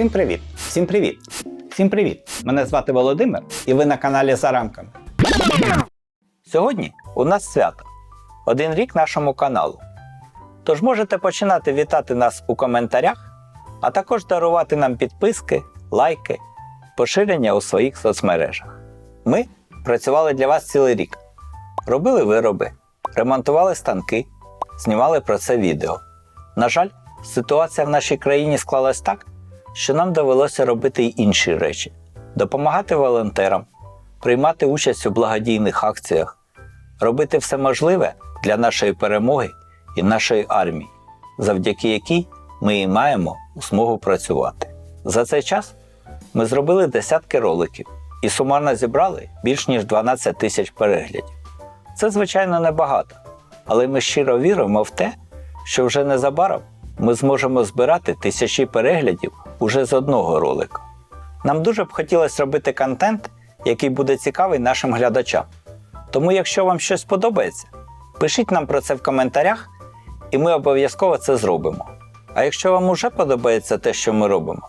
Всім привіт! Всім привіт! Всім привіт! Мене звати Володимир і ви на каналі За рамками. Сьогодні у нас свято. Один рік нашому каналу. Тож можете починати вітати нас у коментарях, а також дарувати нам підписки, лайки, поширення у своїх соцмережах. Ми працювали для вас цілий рік. Робили вироби, ремонтували станки, знімали про це відео. На жаль, ситуація в нашій країні склалась так, що нам довелося робити й інші речі: допомагати волонтерам, приймати участь у благодійних акціях, робити все можливе для нашої перемоги і нашої армії, завдяки якій ми і маємо змогу працювати. За цей час ми зробили десятки роликів і сумарно зібрали більш ніж 12 тисяч переглядів. Це, звичайно, небагато, але ми щиро віримо в те, що вже незабаром ми зможемо збирати тисячі переглядів уже з одного ролика. Нам дуже б хотілося робити контент, який буде цікавий нашим глядачам. Тому, якщо вам щось подобається, пишіть нам про це в коментарях, і ми обов'язково це зробимо. А якщо вам уже подобається те, що ми робимо,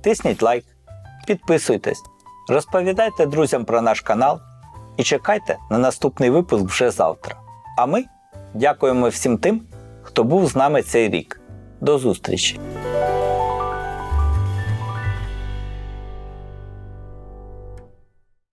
тисніть лайк, підписуйтесь, розповідайте друзям про наш канал і чекайте на наступний випуск вже завтра. А ми дякуємо всім тим, хто був з нами цей рік. До зустрічі!